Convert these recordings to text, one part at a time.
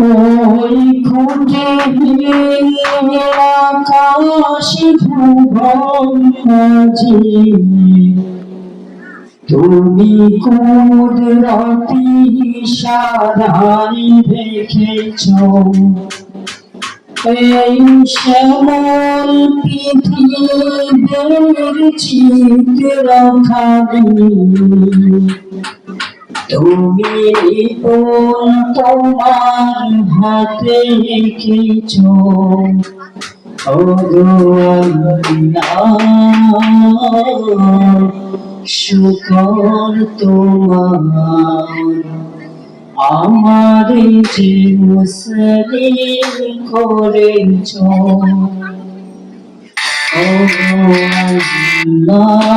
ওই খুঁজে আকাশ ভুবন মাঝি। তুমি কুদরতি সারাই রেখেছ এই শ্যামল পৃথিবীর চিত্র খাবি তুমি নিপুণ তোমার হাতে রেখেছ শুকর তোমার আমার যে মুসলিম করেছ ও আল্লাহ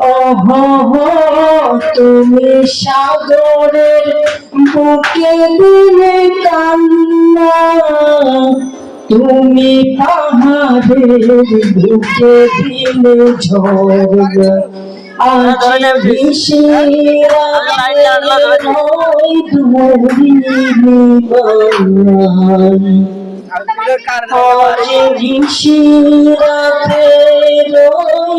ওহ তুমি সাগরের বুকে দিলে কান্না। তুমি পাহাড়ের বুকে দিলে ঝর্ণা আজ ভিসিরা ওই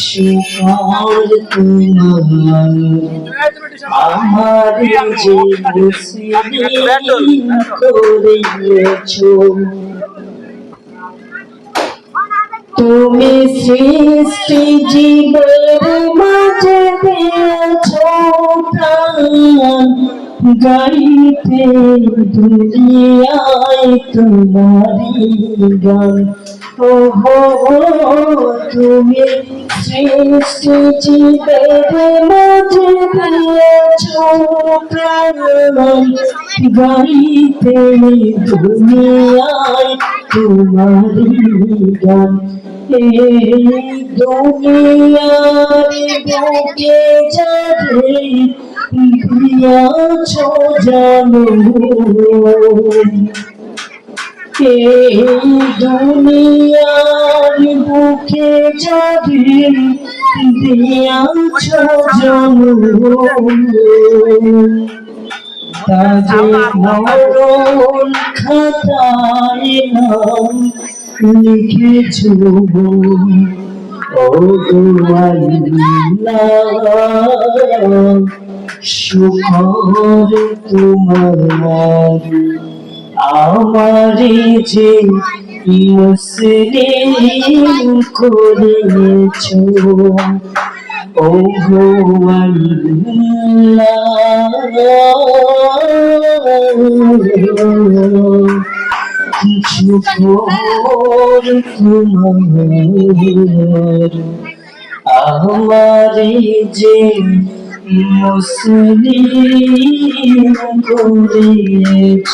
শুকর তোমার আমারে করেছ তুমি সৃষ্টি জীবের মাঝে প্রাণ, গাইতে দুনিয়ায় তোমারি গান। ও তুমি সৃষ্টি জীবের মাঝে দিয়েছ প্রাণ গাইতে দুনিয়ায় তোমারি গান। এই বুকে যারে দিয়াছ জানো। এই দুনিয়ার বুকে যারে দিয়াছ মরণ খাতায় নাম লিখেছ ও আল্লাহ শুকর তোমার আমারে যে মুসলিম করেছ ও আল্লাহ। শুকর তোমার আমারে যে মুসলিম করেছ